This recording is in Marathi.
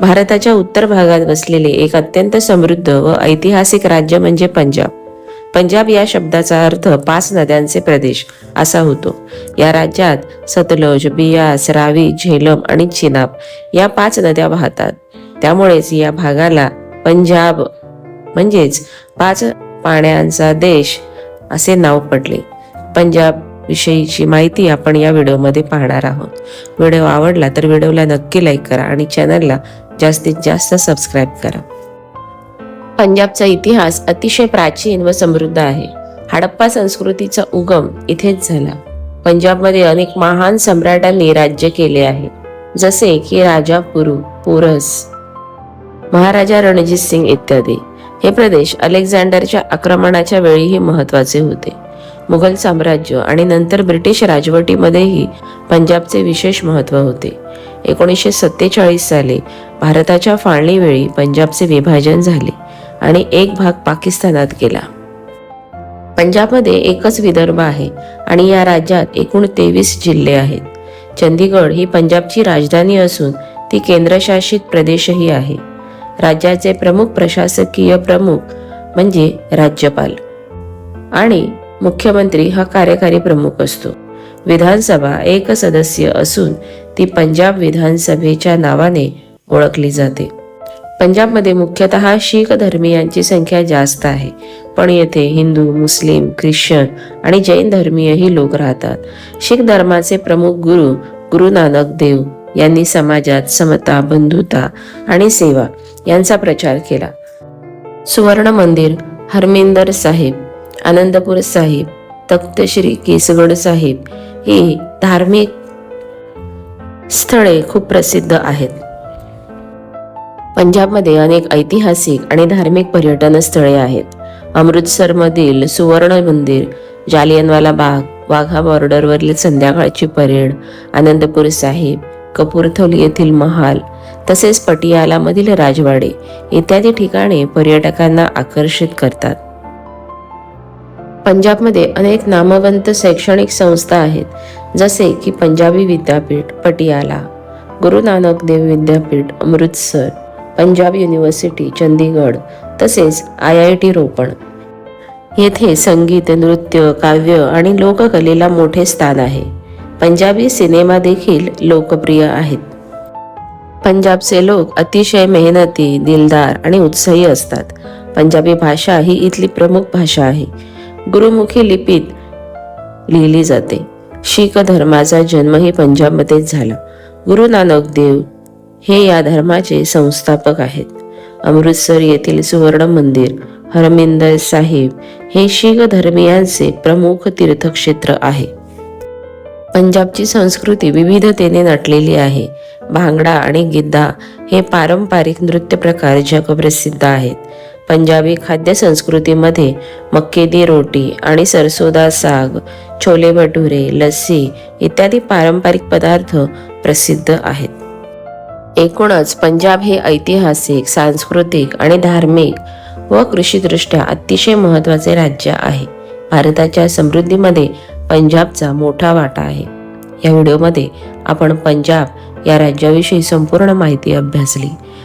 भारताच्या उत्तर भागात वसलेले एक अत्यंत समृद्ध व ऐतिहासिक राज्य म्हणजे पंजाब. पंजाब या शब्दाचा अर्थ पाच नद्यांचे प्रदेश असा होतो. या राज्यात सतलज बियास रावी झेलम आणि चिनाब या पाच नद्या वाहतात. त्यामुळेच या भागाला पंजाब म्हणजेच पाच पाण्यांचा देश असे नाव पडले. पंजाब विषयीची माहिती आपण या व्हिडिओमध्ये पाहणार आहोत. व्हिडिओ आवडला तर व्हिडिओला नक्की लाईक करा आणि चॅनलला जास्तीत जास्त सबस्क्राईब करा. पंजाबचा इतिहास अतिशय प्राचीन व समृद्ध आहे. हडप्पा संस्कृतीचा उगम इथेच झाला. पंजाबमध्ये अनेक महान सम्राटांनी राज्य केले आहे. जसे की राजा पुरू पुरस महाराजा रणजित सिंग इत्यादी. हे प्रदेश अलेक्झांडरच्या आक्रमणाच्या वेळीही महत्त्वाचे होते. मुघल साम्राज्य आणि नंतर ब्रिटिश राजवटीमध्येही पंजाबचे विशेष महत्त्व होते. एकोणीसशे सत्तेचाळीस साली भारताच्या फाळणीवेळी पंजाबचे विभाजन झाले आणि एक भाग पाकिस्तानात गेला. पंजाबमध्ये एकच विदर्भ आहे आणि या राज्यात एकूण तेवीस जिल्हे आहेत. चंदीगड ही पंजाबची राजधानी असून ती केंद्रशासित प्रदेशही आहे. राज्याचे प्रमुख प्रशासकीय प्रमुख म्हणजे राज्यपाल आणि मुख्यमंत्री हा कार्यकारी प्रमुख असतो. विधानसभा एक सदस्य असून ती पंजाब विधानसभेच्या नावाने ओळखली जाते. पंजाबमध्ये मुख्यतः शीख धर्मीयांची संख्या जास्त आहे. पण येथे हिंदू मुस्लिम ख्रिश्चन आणि जैन धर्मीयही लोक राहतात. शीख धर्माचे प्रमुख गुरु गुरु नानक देव यांनी समाजात समता बंधुता आणि सेवा यांचा प्रचार केला. सुवर्ण मंदिर हरमिंदर साहिब आनंदपूर साहिब तख्त श्री केसगड साहिब ही धार्मिक स्थळे खूप प्रसिद्ध आहेत. पंजाबमध्ये अनेक ऐतिहासिक आणि धार्मिक पर्यटन स्थळे आहेत. अमृतसरमधील सुवर्ण मंदिर जालियनवाला बाग वाघा बॉर्डरवरील संध्याकाळची परेड आनंदपूर साहिब कपूरथली येथील महाल तसेच पटियालामधील राजवाडे इत्यादी ठिकाणे पर्यटकांना आकर्षित करतात. पंजाबमध्ये अनेक नामवंत शैक्षणिक संस्था आहेत जसे की पंजाबी विद्यापीठ पटियाला गुरु नानक देव विद्यापीठ अमृतसर पंजाब युनिव्हर्सिटी चंदीगड तसेच आय आय टी रोपण. येथे संगीत नृत्य काव्य आणि लोककलेला मोठे स्थान आहे. पंजाबी सिनेमा देखील लोकप्रिय आहेत. पंजाबचे लोक अतिशय मेहनती दिलदार आणि उत्साही असतात. पंजाबी भाषा ही इथली प्रमुख भाषा आहे. गुरुमुखी लिपीत लिहिली जाते. शीख धर्माचा जन्मही पंजाबमध्येच झाला. गुरु नानक देव हे या धर्माचे संस्थापक आहेत. अमृतसर येथील सुवर्ण मंदिर हरमिंदर साहिब हे शीख धर्मियांचे प्रमुख तीर्थक्षेत्र आहे. पंजाबची संस्कृती विविधतेने नटलेली आहे. भांगडा आणि गिद्दा हे पारंपरिक नृत्य प्रकार जगप्रसिद्ध आहेत. पंजाबी खाद्य संस्कृतीमध्ये मक्के दी रोटी आणि सरसोदा साग छोले भटुरे लस्सी इत्यादी पारंपरिक पदार्थ प्रसिद्ध आहेत. एकूणच पंजाब हे ऐतिहासिक सांस्कृतिक आणि धार्मिक व कृषीदृष्ट्या अतिशय महत्त्वाचे राज्य आहे. भारताच्या समृद्धीमध्ये पंजाबचा मोठा वाटा आहे. या व्हिडिओमध्ये आपण पंजाब या राज्याविषयी संपूर्ण माहिती अभ्यासली.